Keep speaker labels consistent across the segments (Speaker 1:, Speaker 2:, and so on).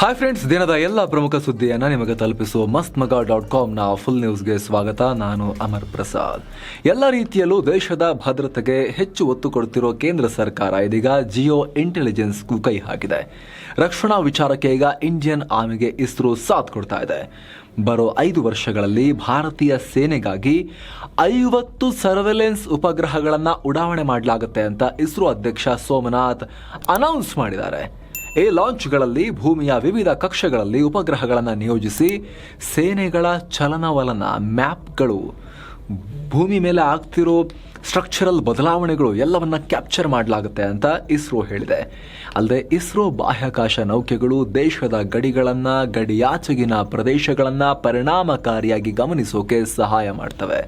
Speaker 1: Hi friends ದಿನದ ಎಲ್ಲ ಪ್ರಮುಖ ಸುದ್ದಿಯನ್ನು ನಿಮಗೆ ತಲುಪಿಸುವ ಮಸ್ತ್ ಮಗ ಡಾಟ್ ಕಾಮ್ನ ಫುಲ್ ನ್ಯೂಸ್ಗೆ ಸ್ವಾಗತ. ನಾನು ಅಮರ್ ಪ್ರಸಾದ್. ಎಲ್ಲ ರೀತಿಯಲ್ಲೂ ದೇಶದ ಭದ್ರತೆಗೆ ಹೆಚ್ಚು ಒತ್ತು ಕೊಡುತ್ತಿರುವ ಕೇಂದ್ರ ಸರ್ಕಾರ ಇದೀಗ ಜಿಯೋ ಇಂಟೆಲಿಜೆನ್ಸ್ಗೂ ಕೈ ಹಾಕಿದೆ. ರಕ್ಷಣಾ ವಿಚಾರಕ್ಕೆ ಈಗ ಇಂಡಿಯನ್ ಆರ್ಮಿಗೆ ಇಸ್ರೋ ಸಾಥ್ ಕೊಡ್ತಾ ಇದೆ. ಬರೋ ಐದು ವರ್ಷಗಳಲ್ಲಿ ಭಾರತೀಯ ಸೇನೆಗಾಗಿ ಐವತ್ತು ಸರ್ವೆಲೆನ್ಸ್ ಉಪಗ್ರಹಗಳನ್ನು ಉಡಾವಣೆ ಮಾಡಲಾಗುತ್ತೆ ಅಂತ ಇಸ್ರೋ ಅಧ್ಯಕ್ಷ ಸೋಮನಾಥ್ ಅನೌನ್ಸ್ ಮಾಡಿದ್ದಾರೆ. ಈ ಲಾಂಚ್ಗಳಲ್ಲಿ ಭೂಮಿಯ ವಿವಿಧ ಕಕ್ಷೆಗಳಲ್ಲಿ ಉಪಗ್ರಹಗಳನ್ನು ನಿಯೋಜಿಸಿ ಸೇನೆಗಳ ಚಲನವಲನ ಮ್ಯಾಪ್ಗಳು, ಭೂಮಿ ಮೇಲೆ ಆಗ್ತಿರೋ ಸ್ಟ್ರಕ್ಚರಲ್ ಬದಲಾವಣೆಗಳು ಎಲ್ಲವನ್ನ ಕ್ಯಾಪ್ಚರ್ ಮಾಡಲಾಗುತ್ತೆ ಅಂತ ಇಸ್ರೋ ಹೇಳಿದೆ. ಅಲ್ಲದೆ ಇಸ್ರೋ ಬಾಹ್ಯಾಕಾಶ ನೌಕೆಗಳು ದೇಶದ ಗಡಿಗಳನ್ನು, ಗಡಿಯಾಚೆಗಿನ ಪ್ರದೇಶಗಳನ್ನು ಪರಿಣಾಮಕಾರಿಯಾಗಿ ಗಮನಿಸೋಕೆ ಸಹಾಯ ಮಾಡ್ತವೆ.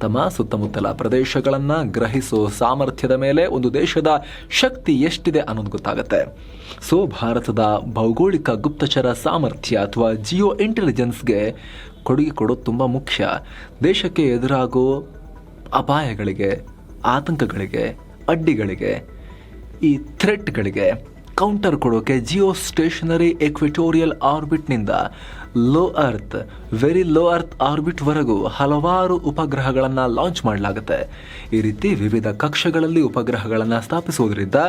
Speaker 1: ತಮ್ಮ ಸುತ್ತಮುತ್ತಲ ಪ್ರದೇಶಗಳನ್ನು ಗ್ರಹಿಸೋ ಸಾಮರ್ಥ್ಯದ ಮೇಲೆ ಒಂದು ದೇಶದ ಶಕ್ತಿ ಎಷ್ಟಿದೆ ಅನ್ನೋದು ಗೊತ್ತಾಗುತ್ತೆ. ಸೊ, ಭಾರತದ ಭೌಗೋಳಿಕ ಗುಪ್ತಚರ ಸಾಮರ್ಥ್ಯ ಅಥವಾ ಜಿಯೋ ಇಂಟೆಲಿಜೆನ್ಸ್ಗೆ ಕೊಡುಗೆ ಕೊಡೋದು ತುಂಬ ಮುಖ್ಯ. ದೇಶಕ್ಕೆ ಎದುರಾಗೋ ಅಪಾಯಗಳಿಗೆ, ಆತಂಕಗಳಿಗೆ, ಅಡ್ಡಿಗಳಿಗೆ, ಈ ಥ್ರೆಟ್ಗಳಿಗೆ ಕೌಂಟರ್ ಕೊಡೋಕೆ Jio stationery equatorial ಆರ್ಬಿಟ್ನಿಂದ low earth very low earth ಆರ್ಬಿಟ್ವರೆಗೂ ಹಲವಾರು ಉಪಗ್ರಹಗಳನ್ನು ಲಾಂಚ್ ಮಾಡಲಾಗುತ್ತೆ. ಈ ರೀತಿ ವಿವಿಧ ಕಕ್ಷೆಗಳಲ್ಲಿ ಉಪಗ್ರಹಗಳನ್ನು ಸ್ಥಾಪಿಸುವುದರಿಂದ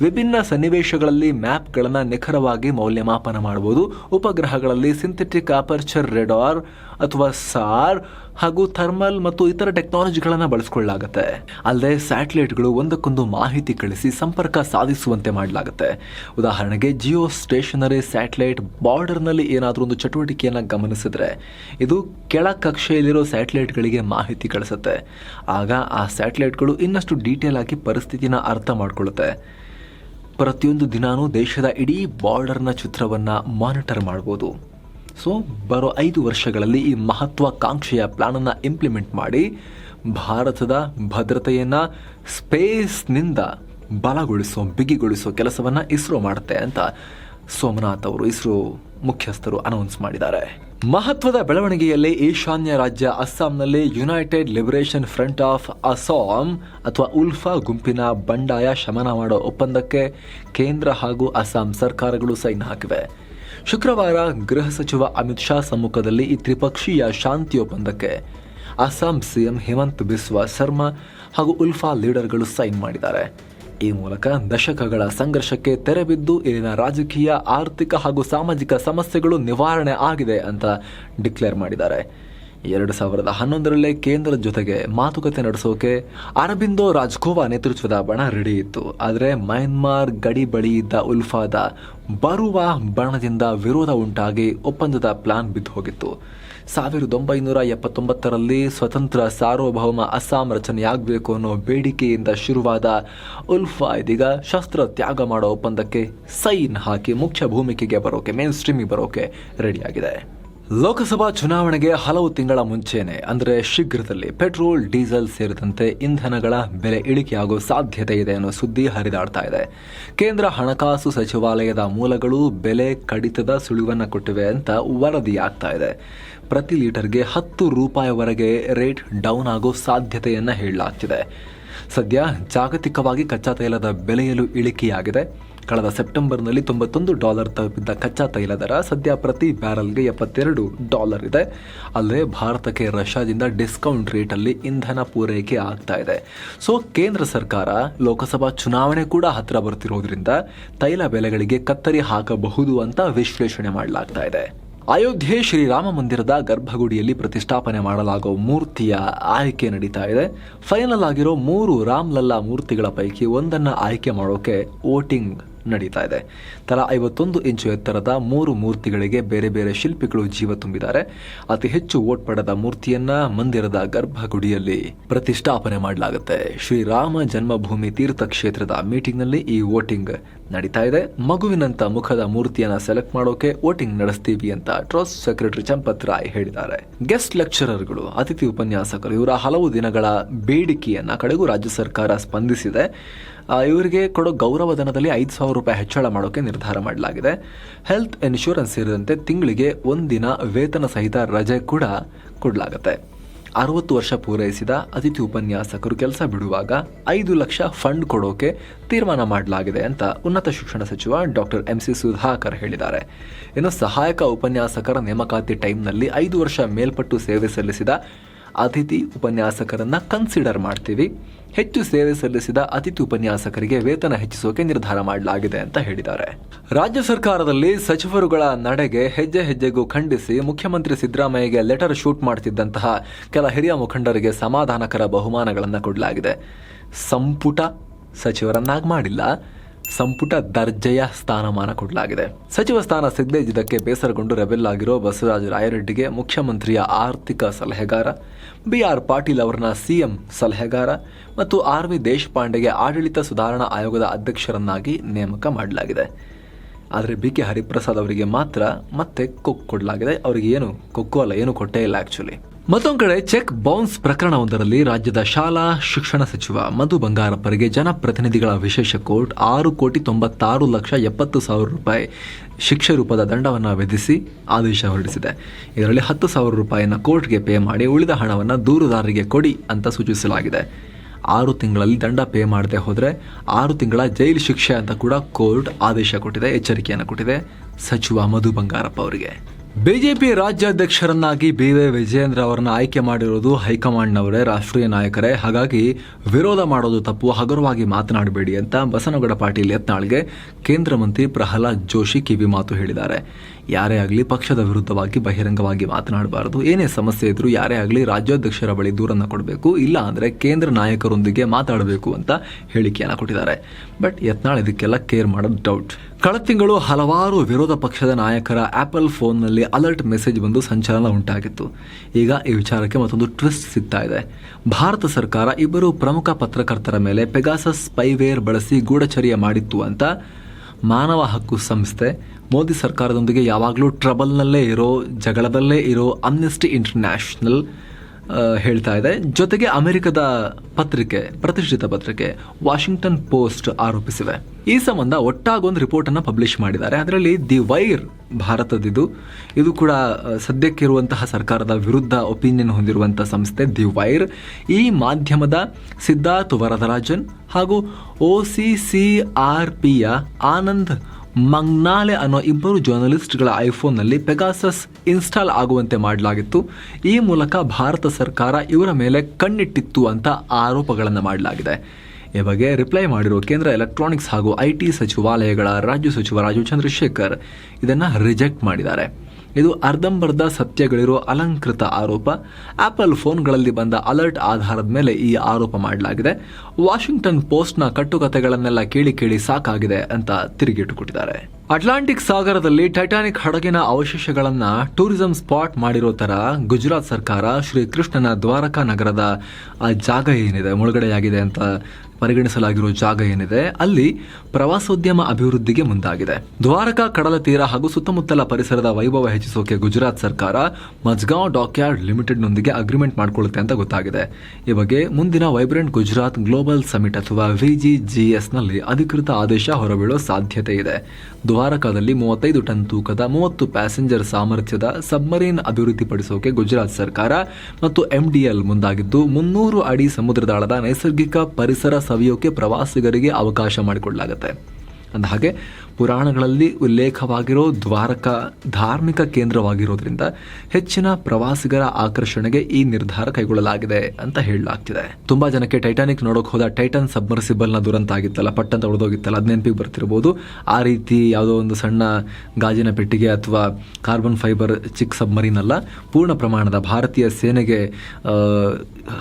Speaker 1: ವಿಭಿನ್ನ ಸನ್ನಿವೇಶಗಳಲ್ಲಿ ಮ್ಯಾಪ್ಗಳನ್ನು ನಿಖರವಾಗಿ ಮೌಲ್ಯಮಾಪನ ಮಾಡಬಹುದು ಉಪಗ್ರಹಗಳಲ್ಲಿ ಸಿಂಥೆಟಿಕ್ ಅಪರ್ಚರ್ ರೆಡಾರ್ ಅಥವಾ ಸಾರ್ ಹಾಗೂ ಥರ್ಮಲ್ ಮತ್ತು ಇತರ ಟೆಕ್ನಾಲಜಿಗಳನ್ನು ಬಳಸಿಕೊಳ್ಳಲಾಗುತ್ತೆ. ಅಲ್ಲದೆ ಸ್ಯಾಟಲೈಟ್ಗಳು ಒಂದಕ್ಕೊಂದು ಮಾಹಿತಿ ಕಳಿಸಿ ಸಂಪರ್ಕ ಸಾಧಿಸುವಂತೆ ಮಾಡಲಾಗುತ್ತೆ. ಉದಾಹರಣೆಗೆ ಜಿಯೋ ಸ್ಟೇಷನರಿ ಸ್ಯಾಟಲೈಟ್ ಬಾರ್ಡರ್ನಲ್ಲಿ ಏನಾದರೂ ಒಂದು ಚಟುವಟಿಕೆಯನ್ನು ಗಮನಿಸಿದ್ರೆ ಇದು ಕೆಳ ಕಕ್ಷೆಯಲ್ಲಿರೋ ಸ್ಯಾಟಲೈಟ್ಗಳಿಗೆ ಮಾಹಿತಿ ಕಳಿಸುತ್ತೆ. ಆಗ ಆ ಸ್ಯಾಟಲೈಟ್ಗಳು ಇನ್ನಷ್ಟು ಡೀಟೇಲ್ ಆಗಿ ಪರಿಸ್ಥಿತಿನ ಅರ್ಥ ಮಾಡಿಕೊಳ್ಳುತ್ತೆ. ಪ್ರತಿಯೊಂದು ದಿನಾನೂ ದೇಶದ ಇಡೀ ಬಾರ್ಡರ್ನ ಚಿತ್ರವನ್ನು ಮಾನಿಟರ್ ಮಾಡ್ಬೋದು. ಸೊ ಬರೋ ಐದು ವರ್ಷಗಳಲ್ಲಿ ಈ ಮಹತ್ವಾಕಾಂಕ್ಷೆಯ ಪ್ಲಾನನ್ನು ಇಂಪ್ಲಿಮೆಂಟ್ ಮಾಡಿ ಭಾರತದ ಭದ್ರತೆಯನ್ನು ಸ್ಪೇಸ್ನಿಂದ ಬಲಗೊಳಿಸೋ, ಬಿಗಿಗೊಳಿಸೋ ಕೆಲಸವನ್ನು ಇಸ್ರೋ ಮಾಡುತ್ತೆ ಅಂತ ಸೋಮನಾಥ್ ಅವರು, ಇಸ್ರೋ ಮುಖ್ಯಸ್ಥರು ಅನೌನ್ಸ್ ಮಾಡಿದ್ದಾರೆ. ಮಹತ್ವದ ಬೆಳವಣಿಗೆಯಲ್ಲಿ ಈಶಾನ್ಯ ರಾಜ್ಯ ಅಸ್ಸಾಂನಲ್ಲಿ United Liberation Front of Assam ಅಥವಾ ಉಲ್ಫಾ ಗುಂಪಿನ ಬಂಡಾಯ ಶಮನ ಮಾಡೋ ಒಪ್ಪಂದಕ್ಕೆ ಕೇಂದ್ರ ಹಾಗೂ ಅಸ್ಸಾಂ ಸರ್ಕಾರಗಳು ಸೈನ್ ಹಾಕಿವೆ. ಶುಕ್ರವಾರ ಗೃಹ ಸಚಿವ ಅಮಿತ್ ಶಾ ಸಮ್ಮುಖದಲ್ಲಿ ಈ ತ್ರಿಪಕ್ಷೀಯ ಶಾಂತಿ ಒಪ್ಪಂದಕ್ಕೆ ಅಸ್ಸಾಂ ಸಿಎಂ ಹೇಮಂತ್ ಬಿಸ್ವಾ ಶರ್ಮಾ ಹಾಗೂ ಉಲ್ಫಾ ಲೀಡರ್ಗಳು ಸೈನ್ ಮಾಡಿದ್ದಾರೆ. ಈ ಮೂಲಕ ದಶಕಗಳ ಸಂಘರ್ಷಕ್ಕೆ ತೆರೆಬಿದ್ದು ಇಲ್ಲಿನ ರಾಜಕೀಯ, ಆರ್ಥಿಕ ಹಾಗೂ ಸಾಮಾಜಿಕ ಸಮಸ್ಯೆಗಳು ನಿವಾರಣೆ ಆಗಿದೆ ಅಂತ ಡಿಕ್ಲೇರ್ ಮಾಡಿದ್ದಾರೆ. ಎರಡು ಸಾವಿರದ ಹನ್ನೊಂದರಲ್ಲೇ ಕೇಂದ್ರದ ಜೊತೆಗೆ ಮಾತುಕತೆ ನಡೆಸೋಕೆ ಅರಬಿಂದೋ ರಾಜ್ಕೋವಾ ನೇತೃತ್ವದ ಬಣ ರೆಡಿ ಇತ್ತು. ಆದರೆ ಮಯನ್ಮಾರ್ ಗಡಿ ಬಳಿ ಇದ್ದ ಉಲ್ಫಾದ ಬರುವ ಬಣದಿಂದ ವಿರೋಧ ಉಂಟಾಗಿ ಒಪ್ಪಂದದ ಪ್ಲಾನ್ ಬಿದ್ದು ಹೋಗಿತ್ತು. ಸಾವಿರದ ಒಂಬೈನೂರ ಎಪ್ಪತ್ತೊಂಬತ್ತರಲ್ಲಿ ಸ್ವತಂತ್ರ ಸಾರ್ವಭೌಮ ಅಸ್ಸಾಂ ರಚನೆಯಾಗಬೇಕು ಅನ್ನೋ ಬೇಡಿಕೆಯಿಂದ ಶುರುವಾದ ಉಲ್ಫಾ ಇದೀಗ ಶಸ್ತ್ರ ತ್ಯಾಗ ಮಾಡೋ ಒಪ್ಪಂದಕ್ಕೆ ಸೈನ್ ಹಾಕಿ ಮುಖ್ಯ ಭೂಮಿಕೆಗೆ ಬರೋಕೆ, ಮೇನ್ ಸ್ಟ್ರೀಮಿಗೆ ಬರೋಕೆ ರೆಡಿಯಾಗಿದೆ. ಲೋಕಸಭಾ ಚುನಾವಣೆಗೆ ಹಲವು ತಿಂಗಳ ಮುಂಚೆನೆ, ಅಂದರೆ ಶೀಘ್ರದಲ್ಲಿ ಪೆಟ್ರೋಲ್, ಡೀಸೆಲ್ ಸೇರಿದಂತೆ ಇಂಧನಗಳ ಬೆಲೆ ಇಳಿಕೆಯಾಗೋ ಸಾಧ್ಯತೆ ಇದೆ ಅನ್ನೋ ಸುದ್ದಿ ಹರಿದಾಡ್ತಾ ಇದೆ. ಕೇಂದ್ರ ಹಣಕಾಸು ಸಚಿವಾಲಯದ ಮೂಲಗಳು ಬೆಲೆ ಕಡಿತದ ಸುಳಿವನ್ನು ಕೊಟ್ಟಿವೆ ಅಂತ ವರದಿಯಾಗ್ತಾ ಇದೆ. ಪ್ರತಿ ಲೀಟರ್ಗೆ ಹತ್ತು ರೂಪಾಯಿವರೆಗೆ ರೇಟ್ ಡೌನ್ ಆಗೋ ಸಾಧ್ಯತೆಯನ್ನು ಹೇಳಲಾಗ್ತಿದೆ. ಸದ್ಯ ಜಾಗತಿಕವಾಗಿ ಕಚ್ಚಾ ತೈಲದ ಬೆಲೆಯಲು ಇಳಿಕೆಯಾಗಿದೆ. ಕಳೆದ ಸೆಪ್ಟೆಂಬರ್ನಲ್ಲಿ ತೊಂಬತ್ತೊಂದು ಡಾಲರ್ ತಲುಪಿದ್ದ ಕಚ್ಚಾ ತೈಲ ದರ ಸದ್ಯ ಪ್ರತಿ ಬ್ಯಾರಲ್ಗೆ ಎಪ್ಪತ್ತೆರಡು ಡಾಲರ್ ಇದೆ. ಅಲ್ಲದೆ ಭಾರತಕ್ಕೆ ರಷ್ಯಾದಿಂದ ಡಿಸ್ಕೌಂಟ್ ರೇಟಲ್ಲಿ ಇಂಧನ ಪೂರೈಕೆ ಆಗ್ತಾ ಇದೆ. ಸೊ, ಕೇಂದ್ರ ಸರ್ಕಾರ ಲೋಕಸಭಾ ಚುನಾವಣೆ ಕೂಡ ಹತ್ತಿರ ಬರ್ತಿರೋದ್ರಿಂದ ತೈಲ ಬೆಲೆಗಳಿಗೆ ಕತ್ತರಿ ಹಾಕಬಹುದು ಅಂತ ವಿಶ್ಲೇಷಣೆ ಮಾಡಲಾಗ್ತಾ ಇದೆ. ಅಯೋಧ್ಯೆ ಶ್ರೀರಾಮ ಮಂದಿರದ ಗರ್ಭಗುಡಿಯಲ್ಲಿ ಪ್ರತಿಷ್ಠಾಪನೆ ಮಾಡಲಾಗೋ ಮೂರ್ತಿಯ ಆಯ್ಕೆ ನಡೀತಾ ಇದೆ. ಫೈನಲ್ ಆಗಿರೋ ಮೂರು ರಾಮ್ಲಲ್ಲಾ ಮೂರ್ತಿಗಳ ಪೈಕಿ ಒಂದನ್ನು ಆಯ್ಕೆ ಮಾಡೋಕೆ ವೋಟಿಂಗ್ ನಡೀತಾ ಇದೆ. ತಲಾ ಐವತ್ತೊಂದು ಇಂಚು ಎತ್ತರದ ಮೂರು ಮೂರ್ತಿಗಳಿಗೆ ಬೇರೆ ಬೇರೆ ಶಿಲ್ಪಿಗಳು ಜೀವ ತುಂಬಿದ್ದಾರೆ. ಅತಿ ಹೆಚ್ಚು ಓಟ್ ಪಡೆದ ಮೂರ್ತಿಯನ್ನ ಮಂದಿರದ ಗರ್ಭಗುಡಿಯಲ್ಲಿ ಪ್ರತಿಷ್ಠಾಪನೆ ಮಾಡಲಾಗುತ್ತೆ. ಶ್ರೀರಾಮ ಜನ್ಮಭೂಮಿ ತೀರ್ಥಕ್ಷೇತ್ರದ ಮೀಟಿಂಗ್ನಲ್ಲಿ ಈ ವೋಟಿಂಗ್ ನಡೀತಾ ಇದೆ. ಮಗುವಿನಂತ ಮುಖದ ಮೂರ್ತಿಯನ್ನ ಸೆಲೆಕ್ಟ್ ಮಾಡೋಕೆ ವೋಟಿಂಗ್ ನಡೆಸ್ತೀವಿ ಅಂತ ಟ್ರಸ್ಟ್ ಸೆಕ್ರೆಟರಿ ಚಂಪತ್ ರಾಯ್ ಹೇಳಿದ್ದಾರೆ. ಗೆಸ್ಟ್ ಲೆಕ್ಚರರ್ಗಳು, ಅತಿಥಿ ಉಪನ್ಯಾಸಕರು ಇವರ ಹಲವು ದಿನಗಳ ಬೇಡಿಕೆಯನ್ನ ಕಡೆಗೂ ರಾಜ್ಯ ಸರ್ಕಾರ ಸ್ಪಂದಿಸಿದೆ. ಇವರಿಗೆ ಕೊಡೋ ಗೌರವಧನದಲ್ಲಿ ಐದು ಸಾವಿರ ರೂಪಾಯಿ ಹೆಚ್ಚಳ ಮಾಡೋಕೆ ನಿರ್ಧಾರ ಮಾಡಲಾಗಿದೆ. ಹೆಲ್ತ್ ಇನ್ಶೂರೆನ್ಸ್ ಸೇರಿದಂತೆ ತಿಂಗಳಿಗೆ ಒಂದಿನ ವೇತನ ಸಹಿತ ರಜೆ ಕೂಡ ಕೊಡಲಾಗುತ್ತೆ. ಅರವತ್ತು ವರ್ಷ ಪೂರೈಸಿದ ಅತಿಥಿ ಉಪನ್ಯಾಸಕರು ಕೆಲಸ ಬಿಡುವಾಗ ಐದು ಲಕ್ಷ ಫಂಡ್ ಕೊಡೋಕೆ ತೀರ್ಮಾನ ಮಾಡಲಾಗಿದೆ ಅಂತ ಉನ್ನತ ಶಿಕ್ಷಣ ಸಚಿವ ಡಾಕ್ಟರ್ ಎಂ ಸಿ ಸುಧಾಕರ್ ಹೇಳಿದ್ದಾರೆ. ಇನ್ನು ಸಹಾಯಕ ಉಪನ್ಯಾಸಕರ ನೇಮಕಾತಿ ಟೈಮ್ನಲ್ಲಿ ಐದು ವರ್ಷ ಮೇಲ್ಪಟ್ಟು ಸೇವೆ ಸಲ್ಲಿಸಿದ ಅತಿಥಿ ಉಪನ್ಯಾಸಕರನ್ನ ಕನ್ಸಿಡರ್ ಮಾಡ್ತೀವಿ. ಹೆಚ್ಚು ಸೇವೆ ಸಲ್ಲಿಸಿದ ಅತಿಥಿ ಉಪನ್ಯಾಸಕರಿಗೆ ವೇತನ ಹೆಚ್ಚಿಸೋಕೆ ನಿರ್ಧಾರ ಮಾಡಲಾಗಿದೆ ಅಂತ ಹೇಳಿದ್ದಾರೆ. ರಾಜ್ಯ ಸರ್ಕಾರದಲ್ಲಿ ಸಚಿವರುಗಳ ನಡೆಗೆ ಹೆಜ್ಜೆ ಹೆಜ್ಜೆಗೂ ಖಂಡಿಸಿ ಮುಖ್ಯಮಂತ್ರಿ ಸಿದ್ದರಾಮಯ್ಯಗೆ ಲೆಟರ್ ಶೂಟ್ ಮಾಡ್ತಿದ್ದಂತಹ ಕೆಲ ಹಿರಿಯ ಮುಖಂಡರಿಗೆ ಸಮಾಧಾನಕರ ಬಹುಮಾನಗಳನ್ನು ಕೊಡಲಾಗಿದೆ. ಸಂಪುಟ ಸಚಿವರನ್ನಾಗಿ ಮಾಡಿಲ್ಲ. ಸಂಪುಟ ದರ್ಜೆಯ ಸ್ಥಾನಮಾನ ಕೊಡಲಾಗಿದೆ. ಸಚಿವ ಸ್ಥಾನ ಸಿಗದೇ ಇದ್ದಕ್ಕೆ ಬೇಸರಗೊಂಡು ರೆಬೆಲ್ ಆಗಿರೋ ಬಸವರಾಜ ರಾಯರೆಡ್ಡಿಗೆ ಮುಖ್ಯಮಂತ್ರಿಯ ಆರ್ಥಿಕ ಸಲಹೆಗಾರ ಬಿ ಆರ್ ಪಾಟೀಲ್ ಅವರನ್ನ ಸಿಎಂ ಸಲಹೆಗಾರ ಮತ್ತು ಆರ್ ವಿ ದೇಶಪಾಂಡೆಗೆ ಆಡಳಿತ ಸುಧಾರಣಾ ಆಯೋಗದ ಅಧ್ಯಕ್ಷರನ್ನಾಗಿ ನೇಮಕ ಮಾಡಲಾಗಿದೆ. ಆದರೆ ಬಿ ಕೆ ಹರಿಪ್ರಸಾದ್ ಅವರಿಗೆ ಮಾತ್ರ ಮತ್ತೆ ಕೊಕ್ಕು ಕೊಡಲಾಗಿದೆ. ಅವರಿಗೆ ಏನು ಕೊಕ್ಕು ಅಲ್ಲ, ಏನು ಕೊಟ್ಟೇ ಇಲ್ಲ ಆಕ್ಚುಲಿ ಮತ್ತೊಂದು ಕಡೆ ಚೆಕ್ ಬೌನ್ಸ್ ಪ್ರಕರಣವೊಂದರಲ್ಲಿ ರಾಜ್ಯದ ಶಾಲಾ ಶಿಕ್ಷಣ ಸಚಿವ ಮಧು ಬಂಗಾರಪ್ಪರಿಗೆ ಜನಪ್ರತಿನಿಧಿಗಳ ವಿಶೇಷ ಕೋರ್ಟ್ ಆರು ಕೋಟಿ ತೊಂಬತ್ತಾರು ಲಕ್ಷ ಎಪ್ಪತ್ತು ಸಾವಿರ ರೂಪಾಯಿ ಶಿಕ್ಷೆ ರೂಪದ ದಂಡವನ್ನು ವಿಧಿಸಿ ಆದೇಶ ಹೊರಡಿಸಿದೆ. ಇದರಲ್ಲಿ ಹತ್ತು ಸಾವಿರ ರೂಪಾಯಿಯನ್ನು ಕೋರ್ಟ್ಗೆ ಪೇ ಮಾಡಿ ಉಳಿದ ಹಣವನ್ನು ದೂರುದಾರರಿಗೆ ಕೊಡಿ ಅಂತ ಸೂಚಿಸಲಾಗಿದೆ. ಆರು ತಿಂಗಳಲ್ಲಿ ದಂಡ ಪೇ ಮಾಡದೆ ಹೋದರೆ ಆರು ತಿಂಗಳ ಜೈಲು ಶಿಕ್ಷೆ ಅಂತ ಕೂಡ ಕೋರ್ಟ್ ಆದೇಶ ಕೊಟ್ಟಿದೆ, ಎಚ್ಚರಿಕೆಯನ್ನು ಕೊಟ್ಟಿದೆ ಸಚಿವ ಮಧು ಬಂಗಾರಪ್ಪ ಅವರಿಗೆ. ಬಿಜೆಪಿ ರಾಜ್ಯಾಧ್ಯಕ್ಷರನ್ನಾಗಿ ಬಿ ವೈ ವಿಜಯೇಂದ್ರ ಅವರನ್ನ ಆಯ್ಕೆ ಮಾಡಿರೋದು ಹೈಕಮಾಂಡ್ನವರೇ, ರಾಷ್ಟ್ರೀಯ ನಾಯಕರೇ. ಹಾಗಾಗಿ ವಿರೋಧ ಮಾಡೋದು ತಪ್ಪು, ಹಗುರವಾಗಿ ಮಾತನಾಡಬೇಡಿ ಅಂತ ಬಸನಗೌಡ ಪಾಟೀಲ್ ಯತ್ನಾಳ್ಗೆ ಕೇಂದ್ರ ಮಂತ್ರಿ ಪ್ರಹ್ಲಾದ್ ಜೋಶಿ ಕಿವಿ ಮಾತು ಹೇಳಿದ್ದಾರೆ. ಯಾರೇ ಆಗಲಿ ಪಕ್ಷದ ವಿರುದ್ಧವಾಗಿ ಬಹಿರಂಗವಾಗಿ ಮಾತನಾಡಬಾರದು. ಏನೇ ಸಮಸ್ಯೆ ಇದ್ರೂ ಯಾರೇ ಆಗಲಿ ರಾಜ್ಯಾಧ್ಯಕ್ಷರ ಬಳಿ ದೂರನ್ನು ಕೊಡಬೇಕು, ಇಲ್ಲ ಅಂದರೆ ಕೇಂದ್ರ ನಾಯಕರೊಂದಿಗೆ ಮಾತಾಡಬೇಕು ಅಂತ ಹೇಳಿಕೆಯನ್ನು ಕೊಟ್ಟಿದ್ದಾರೆ. ಬಟ್ ಯತ್ನಾಳ್ ಇದಕ್ಕೆಲ್ಲ ಕೇರ್ ಮಾಡೋದು ಡೌಟ್ ಕಳೆದ ತಿಂಗಳು ಹಲವಾರು ವಿರೋಧ ಪಕ್ಷದ ನಾಯಕರ ಆಪಲ್ ಫೋನ್ನಲ್ಲಿ ಅಲರ್ಟ್ ಮೆಸೇಜ್ ಬಂದು ಸಂಚಲನ ಉಂಟಾಗಿತ್ತು. ಈಗ ಈ ವಿಚಾರಕ್ಕೆ ಮತ್ತೊಂದು ಟ್ವಿಸ್ಟ್ ಸಿಗ್ತಾ ಇದೆ. ಭಾರತ ಸರ್ಕಾರ ಇಬ್ಬರು ಪ್ರಮುಖ ಪತ್ರಕರ್ತರ ಮೇಲೆ ಪೆಗಾಸಸ್ ಸ್ಪೈವೇರ್ ಬಳಸಿ ಗೂಢಚರ್ಯ ಮಾಡಿತ್ತು ಅಂತ ಮಾನವ ಹಕ್ಕು ಸಂಸ್ಥೆ ಮೋದಿ ಸರ್ಕಾರದೊಂದಿಗೆ ಯಾವಾಗಲೂ ಟ್ರಬಲ್ನಲ್ಲೇ ಇರೋ, ಜಗಳದಲ್ಲೇ ಇರೋ ಅಮ್ನೆಸ್ಟಿ ಇಂಟರ್ನ್ಯಾಷನಲ್ ಹೇಳ್ತಾ ಇದೆ. ಜೊತೆಗೆ ಅಮೆರಿಕದ ಪತ್ರಿಕೆ, ಪ್ರತಿಷ್ಠಿತ ಪತ್ರಿಕೆ, ವಾಷಿಂಗ್ಟನ್ ಪೋಸ್ಟ್ ಆರೋಪಿಸಿವೆ. ಈ ಸಂಬಂಧ ಒಟ್ಟಾಗೊಂದು ರಿಪೋರ್ಟ್ ಅನ್ನು ಪಬ್ಲಿಷ್ ಮಾಡಿದ್ದಾರೆ. ಅದರಲ್ಲಿ ದಿ ವೈರ್ ಭಾರತದಿದು. ಇದು ಕೂಡ ಸದ್ಯಕ್ಕಿರುವಂತಹ ಸರ್ಕಾರದ ವಿರುದ್ಧ ಒಪಿನಿಯನ್ ಹೊಂದಿರುವಂತಹ ಸಂಸ್ಥೆ ದಿ ವೈರ್. ಈ ಮಾಧ್ಯಮದ ಸಿದ್ಧಾರ್ಥ್ ವರದರಾಜನ್ ಹಾಗೂ ಒ ಸಿ ಸಿ ಆರ್ ಪಿಯ ಆನಂದ್ ಮಂಗ್ನಾಲೆ ಅನ್ನೋ ಇಬ್ಬರು ಜರ್ನಲಿಸ್ಟ್ಗಳ ಐಫೋನ್ನಲ್ಲಿ ಪೆಗಾಸಸ್ ಇನ್ಸ್ಟಾಲ್ ಆಗುವಂತೆ ಮಾಡಲಾಗಿತ್ತು. ಈ ಮೂಲಕ ಭಾರತ ಸರ್ಕಾರ ಇವರ ಮೇಲೆ ಕಣ್ಣಿಟ್ಟಿತ್ತು ಅಂತ ಆರೋಪಗಳನ್ನು ಮಾಡಲಾಗಿದೆ. ಈ ಬಗ್ಗೆ ರಿಪ್ಲೈ ಮಾಡಿರುವ ಕೇಂದ್ರ ಎಲೆಕ್ಟ್ರಾನಿಕ್ಸ್ ಹಾಗೂ ಐ ಟಿ ಸಚಿವಾಲಯಗಳ ರಾಜ್ಯ ಸಚಿವ ರಾಜು ಚಂದ್ರಶೇಖರ್ ಇದನ್ನು ರಿಜೆಕ್ಟ್ ಮಾಡಿದ್ದಾರೆ. ಇದು ಅರ್ಧಂಬರ್ಧ ಸತ್ಯಗಳಿರೋ ಅಲಂಕೃತ ಆರೋಪ. ಆಪಲ್ ಫೋನ್ಗಳಲ್ಲಿ ಬಂದ ಅಲರ್ಟ್ ಆಧಾರದ ಮೇಲೆ ಈ ಆರೋಪ ಮಾಡಲಾಗಿದೆ. ವಾಷಿಂಗ್ಟನ್ ಪೋಸ್ಟ್ನ ಕಟ್ಟುಕತೆಗಳನ್ನೆಲ್ಲ ಕೇಳಿ ಕೇಳಿ ಸಾಕಾಗಿದೆ ಅಂತ ತಿರುಗಿಟ್ಟುಕೊಟ್ಟಿದ್ದಾರೆ. ಅಟ್ಲಾಂಟಿಕ್ ಸಾಗರದಲ್ಲಿ ಟೈಟಾನಿಕ್ ಹಡಗಿನ ಅವಶೇಷಗಳನ್ನ ಟೂರಿಸಂ ಸ್ಪಾಟ್ ಮಾಡಿರೋ ತರ ಗುಜರಾತ್ ಸರ್ಕಾರ ಶ್ರೀ ಕೃಷ್ಣನ ದ್ವಾರಕಾ ನಗರದ ಆ ಜಾಗ ಏನಿದೆ, ಮುಳುಗಡೆಯಾಗಿದೆ ಅಂತ ಪರಿಗಣಿಸಲಾಗಿರೋ ಜಾಗ ಏನಿದೆ, ಅಲ್ಲಿ ಪ್ರವಾಸೋದ್ಯಮ ಅಭಿವೃದ್ಧಿಗೆ ಮುಂದಾಗಿದೆ. ದ್ವಾರಕಾ ಕಡಲ ತೀರ ಹಾಗೂ ಸುತ್ತಮುತ್ತಲ ಪರಿಸರದ ವೈಭವ ಹೆಚ್ಚಿಸೋಕೆ ಗುಜರಾತ್ ಸರ್ಕಾರ ಮಜ್ಗಾಂವ್ ಡಾಕ್ಯಾರ್ಡ್ ಲಿಮಿಟೆಡ್ನೊಂದಿಗೆ ಅಗ್ರಿಮೆಂಟ್ ಮಾಡಿಕೊಳ್ಳುತ್ತೆ ಅಂತ ಗೊತ್ತಾಗಿದೆ. ಈ ಬಗ್ಗೆ ಮುಂದಿನ ವೈಬ್ರೆಂಟ್ ಗುಜರಾತ್ ಗ್ಲೋಬಲ್ ಸಮಿಟ್ ಅಥವಾ ವಿಜಿಜಿಎಸ್ನಲ್ಲಿ ಅಧಿಕೃತ ಆದೇಶ ಹೊರಬೀಳೋ ಸಾಧ್ಯತೆ ಇದೆ. ದ್ವಾರಕಾದಲ್ಲಿ ಮೂವತ್ತೈದು ಟನ್ ತೂಕದ ಮೂವತ್ತು ಪ್ಯಾಸೆಂಜರ್ ಸಾಮರ್ಥ್ಯದ ಸಬ್ಮರೀನ್ ಅಭಿವೃದ್ಧಿಪಡಿಸೋಕೆ ಗುಜರಾತ್ ಸರ್ಕಾರ ಮತ್ತು ಎಂಡಿಎಲ್ ಮುಂದಾಗಿದ್ದು, ಮುನ್ನೂರು ಅಡಿ ಸಮುದ್ರದಾಳದ ನೈಸರ್ಗಿಕ ಪರಿಸರ ಸವಿಯೋಕೆ ಪ್ರವಾಸಿಗರಿಗೆ ಅವಕಾಶ ಮಾಡಿಕೊಡಲಾಗುತ್ತೆ. ಅಂದಹಾಗೆ ಪುರಾಣಗಳಲ್ಲಿ ಉಲ್ಲೇಖವಾಗಿರೋ ದ್ವಾರಕ ಧಾರ್ಮಿಕ ಕೇಂದ್ರವಾಗಿರೋದ್ರಿಂದ ಹೆಚ್ಚಿನ ಪ್ರವಾಸಿಗರ ಆಕರ್ಷಣೆಗೆ ಈ ನಿರ್ಧಾರ ಕೈಗೊಳ್ಳಲಾಗಿದೆ ಅಂತ ಹೇಳಲಾಗ್ತಿದೆ. ತುಂಬಾ ಜನಕ್ಕೆ ಟೈಟಾನಿಕ್ ನೋಡೋಕೆ ಹೋದ ಟೈಟನ್ ಸಬ್ಮರ್ಸಿಬಲ್ನ ದುರಂತ ಆಗಿತ್ತಲ್ಲ, ಪಟ್ಟಂತ ಉಳಿದೋಗಿತ್ತಲ್ಲ ಅದ್ ನೆನಪಿಗೆ ಬರ್ತಿರ್ಬೋದು. ಆ ರೀತಿ ಯಾವುದೋ ಒಂದು ಸಣ್ಣ ಗಾಜಿನ ಪೆಟ್ಟಿಗೆ ಅಥವಾ ಕಾರ್ಬನ್ ಫೈಬರ್ ಚಿಕ್ಕ ಸಬ್ಮರೀನ್ ಅಲ್ಲ, ಪೂರ್ಣ ಪ್ರಮಾಣದ ಭಾರತೀಯ ಸೇನೆಗೆ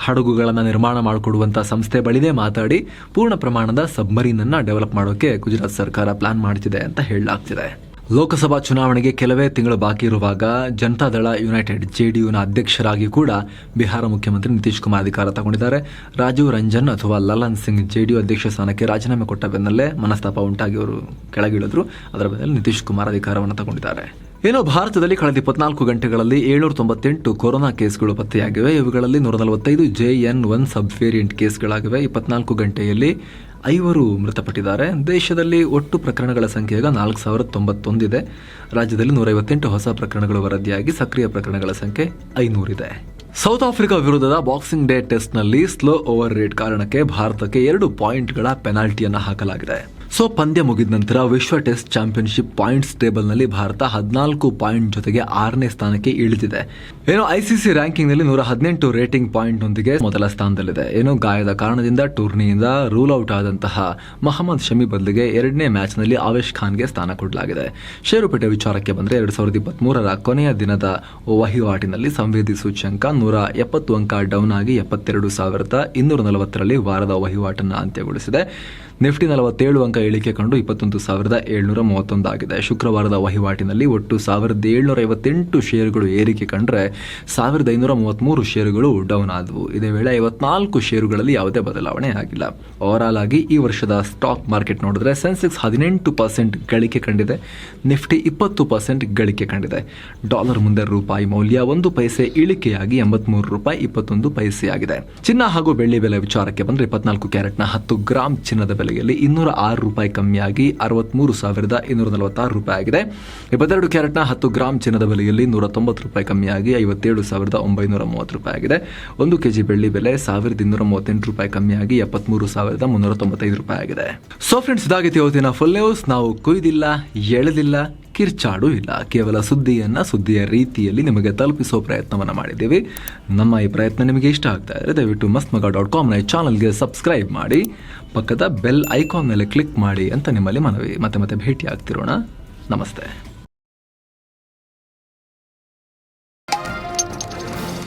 Speaker 1: ಹಡಗುಗಳನ್ನ ನಿರ್ಮಾಣ ಮಾಡಿಕೊಡುವಂಥ ಸಂಸ್ಥೆ ಬಳಿನೇ ಮಾತಾಡಿ ಪೂರ್ಣ ಪ್ರಮಾಣದ ಸಬ್ಮರೀನ್ ಅನ್ನ ಡೆವಲಪ್ ಮಾಡೋಕೆ ಗುಜರಾತ್ ಸರ್ಕಾರ ಪ್ಲಾನ್ ಮಾಡ್ತಿದೆ. ಅಂತ ಹೇಳಲಾಗ್ತಿದೆ. ಲೋಕಸಭಾ ಚುನಾವಣೆಗೆ ಕೆಲವೇ ತಿಂಗಳು ಬಾಕಿ ಇರುವಾಗ ಜನತಾದಳ ಯುನೈಟೆಡ್ ಜೆಡಿಯುನ ಅಧ್ಯಕ್ಷರಾಗಿ ಕೂಡ ಬಿಹಾರ ಮುಖ್ಯಮಂತ್ರಿ ನಿತೀಶ್ ಕುಮಾರ್ ಅಧಿಕಾರ ತಗೊಂಡಿದ್ದಾರೆ. ರಾಜೀವ್ ರಂಜನ್ ಅಥವಾ ಲಲನ್ ಸಿಂಗ್ ಜೆಡಿಯು ಅಧ್ಯಕ್ಷ ಸ್ಥಾನಕ್ಕೆ ರಾಜೀನಾಮೆ ಕೊಟ್ಟ ಬೆನ್ನಲ್ಲೇ ಮನಸ್ತಾಪ ಉಂಟಾಗಿ ಅವರು ಕೆಳಗಿಳಿದ್ರು. ಅದರ ಬೆನ್ನಲ್ಲೇ ನಿತೀಶ್ ಕುಮಾರ್ ಅಧಿಕಾರವನ್ನು ತಗೊಂಡಿದ್ದಾರೆ. ಏನೋ ಭಾರತದಲ್ಲಿ ಕಳೆದ ಇಪ್ಪತ್ನಾಲ್ಕು ಗಂಟೆಗಳಲ್ಲಿ ಏಳ್ನೂರ ತೊಂಬತ್ತೆಂಟು ಕೊರೋನಾ ಕೇಸ್ಗಳು ಪತ್ತೆಯಾಗಿವೆ. ಇವುಗಳಲ್ಲಿ ನೂರ ನಲವತ್ತೈದು J N one sub variant ಕೇಸ್ಗಳಾಗಿವೆ. ಇಪ್ಪತ್ನಾಲ್ಕು ಗಂಟೆಯಲ್ಲಿ ಐವರು ಮೃತಪಟ್ಟಿದ್ದಾರೆ. ದೇಶದಲ್ಲಿ ಒಟ್ಟು ಪ್ರಕರಣಗಳ ಸಂಖ್ಯೆ ಈಗ ನಾಲ್ಕು ಸಾವಿರದ ತೊಂಬತ್ತೊಂದಿದೆ. ರಾಜ್ಯದಲ್ಲಿ ನೂರೈವತ್ತೆಂಟು ಹೊಸ ಪ್ರಕರಣಗಳು ವರದಿಯಾಗಿ ಸಕ್ರಿಯ ಪ್ರಕರಣಗಳ ಸಂಖ್ಯೆ ಐನೂರಿದೆ. ಸೌತ್ ಆಫ್ರಿಕಾ ವಿರುದ್ಧದ ಬಾಕ್ಸಿಂಗ್ ಡೇ ಟೆಸ್ಟ್ನಲ್ಲಿ ಸ್ಲೋ ಓವರ್ ರೇಟ್ ಕಾರಣಕ್ಕೆ ಭಾರತಕ್ಕೆ ಎರಡು ಪಾಯಿಂಟ್ಗಳ ಪೆನಾಲ್ಟಿಯನ್ನು ಹಾಕಲಾಗಿದೆ. ಸೊ, ಪಂದ್ಯ ಮುಗಿದ ನಂತರ ವಿಶ್ವ ಟೆಸ್ಟ್ ಚಾಂಪಿಯನ್ಶಿಪ್ ಪಾಯಿಂಟ್ಸ್ ಟೇಬಲ್ನಲ್ಲಿ ಭಾರತ ಹದಿನಾಲ್ಕು ಪಾಯಿಂಟ್ ಜೊತೆಗೆ ಆರನೇ ಸ್ಥಾನಕ್ಕೆ ಇಳಿದಿದೆ. ಏನು ಐಸಿಸಿ ರ್ಯಾಂಕಿಂಗ್ನಲ್ಲಿ ನೂರ ಹದಿನೆಂಟು ರೇಟಿಂಗ್ ಪಾಯಿಂಟ್ನೊಂದಿಗೆ ಮೊದಲ ಸ್ಥಾನದಲ್ಲಿದೆ. ಏನು, ಗಾಯದ ಕಾರಣದಿಂದ ಟೂರ್ನಿಯಿಂದ ರೂಲ್ ಔಟ್ ಆದಂತಹ ಮೊಹಮ್ಮದ್ ಶಮಿ ಬದಲಿಗೆ ಎರಡನೇ ಮ್ಯಾಚ್ನಲ್ಲಿ ಆವೇಶ್ ಖಾನ್ಗೆ ಸ್ಥಾನ ಕೊಡಲಾಗಿದೆ. ಷೇರುಪೇಟೆ ವಿಚಾರಕ್ಕೆ ಬಂದರೆ ಎರಡು ಸಾವಿರದ ಇಪ್ಪತ್ತ್ಮೂರರ ಕೊನೆಯ ದಿನದ ವಹಿವಾಟಿನಲ್ಲಿ ಸಂವೇದಿ ಸೂಚ್ಯಂಕ ನೂರ ಎಪ್ಪತ್ತು ಅಂಕ ಡೌನ್ ಆಗಿ ಎಪ್ಪತ್ತೆರಡು ಸಾವಿರದ ಇನ್ನೂರ ನಲವತ್ತರಲ್ಲಿ ವಾರದ ವಹಿವಾಟನ್ನು ಅಂತ್ಯಗೊಳಿಸಿದೆ. ನಿಫ್ಟಿ ನಲವತ್ತೇಳು ಅಂಕ ಇಳಿಕೆ ಕಂಡು ಇಪ್ಪತ್ತೊಂದು ಸಾವಿರದ ಏಳ್ನೂರ ಮೂವತ್ತೊಂದು ಆಗಿದೆ. ಶುಕ್ರವಾರದ ವಹಿವಾಟಿನಲ್ಲಿ ಒಟ್ಟು ಸಾವಿರದ ಏಳ್ನೂರ ಐವತ್ತೆಂಟು ಷೇರುಗಳು ಏರಿಕೆ ಕಂಡ್ರೆ ಸಾವಿರದ ಐನೂರ ಮೂವತ್ತ್ಮೂರು ಷೇರುಗಳು ಡೌನ್ ಆದವು. ಇದೇ ವೇಳೆ ಐವತ್ನಾಲ್ಕು ಷೇರುಗಳಲ್ಲಿ ಯಾವುದೇ ಬದಲಾವಣೆ ಆಗಿಲ್ಲ. ಓವರಾಲ್ ಆಗಿ ಈ ವರ್ಷದ ಸ್ಟಾಕ್ ಮಾರ್ಕೆಟ್ ನೋಡಿದ್ರೆ ಸೆನ್ಸೆಕ್ಸ್ ಹದಿನೆಂಟು ಪರ್ಸೆಂಟ್ ಗಳಿಕೆ ಕಂಡಿದೆ. ನಿಫ್ಟಿ ಇಪ್ಪತ್ತು ಪರ್ಸೆಂಟ್ ಗಳಿಕೆ ಕಂಡಿದೆ. ಡಾಲರ್ ಮುಂದೆ ರೂಪಾಯಿ ಮೌಲ್ಯ ಒಂದು ಪೈಸೆ ಇಳಿಕೆಯಾಗಿ ಎಂಬತ್ಮೂರು ರೂಪಾಯಿ ಇಪ್ಪತ್ತೊಂದು ಪೈಸೆಯಾಗಿದೆ. ಚಿನ್ನ ಹಾಗೂ ಬೆಳ್ಳಿ ಬೆಲೆ ವಿಚಾರಕ್ಕೆ ಬಂದರೆ ಇಪ್ಪತ್ನಾಲ್ಕು ಕ್ಯಾರೆಟ್ನ ಹತ್ತು ಗ್ರಾಂ ಚಿನ್ನದ ಬೆಲೆಯಲ್ಲಿ ಇನ್ನೂರ ಆರು ರೂಪಾಯಿ ಕಮ್ಮಿಯಾಗಿ ಅರವತ್ಮೂರು ಸಾವಿರದ ಇನ್ನೂರ ನಲವತ್ತಾರು ರೂಪಾಯಿ ಆಗಿದೆ. ಇಪ್ಪತ್ತೆರಡು ಕ್ಯಾರೆಟ್ನ ಹತ್ತು ಗ್ರಾಮ್ ಚಿನ್ನದ ಬೆಲೆಯಲ್ಲಿ ನೂರ ತೊಂಬತ್ತು ರೂಪಾಯಿ ಕಮ್ಮಿಯಾಗಿ ಐವತ್ತೇಳು ಸಾವಿರದ ಒಂಬೈನೂರ ಮೂವತ್ತು ರೂಪಾಯಿ ಆಗಿದೆ. ಒಂದು ಕೆಜಿ ಬೆಳ್ಳಿ ಬೆಲೆ ಸಾವಿರದ ಇನ್ನೂರ ಮೂವತ್ತೆಂಟು ರೂಪಾಯಿ ಕಮ್ಮಿಯಾಗಿ ಎಪ್ಪತ್ಮೂರು ಸಾವಿರದ ಮುನ್ನೂರ ತೊಂಬತ್ತೈದು ರೂಪಾಯಿ ಆಗಿದೆ. ಸೊ ಫ್ರೆಂಡ್ಸ್ ಇದಾಗಿತ್ತು ಇವತ್ತಿನ ಫುಲ್ ನ್ಯೂಸ್ ನಾವು ಕುಯ್ದಿಲ್ಲ, ಎಳೆದಿಲ್ಲ ಕಿರ್ಚಾಡು ಇಲ್ಲ. ಕೇವಲ ಸುದ್ದಿಯನ್ನು ಸುದ್ದಿಯ ರೀತಿಯಲ್ಲಿ ನಿಮಗೆ ತಲುಪಿಸೋ ಪ್ರಯತ್ನವನ್ನು ಮಾಡಿದ್ದೀವಿ. ನಮ್ಮ ಈ ಪ್ರಯತ್ನ ನಿಮಗೆ ಇಷ್ಟ ಆಗ್ತಾ ಇದ್ರೆ ದಯವಿಟ್ಟು ಮಸ್ಮಗ ಮಗ ಡಾಟ್ ಕಾಮ್ನ ಈ ಚಾನಲ್ಗೆ ಸಬ್ಸ್ಕ್ರೈಬ್ ಮಾಡಿ. ಪಕ್ಕದ ಬೆಲ್ ಐಕಾನ್ ಮೇಲೆ ಕ್ಲಿಕ್ ಮಾಡಿ ಅಂತ ನಿಮ್ಮಲ್ಲಿ ಮನವಿ ಮತ್ತೆ ಮತ್ತೆ ಭೇಟಿ ಆಗ್ತಿರೋಣ ನಮಸ್ತೆ.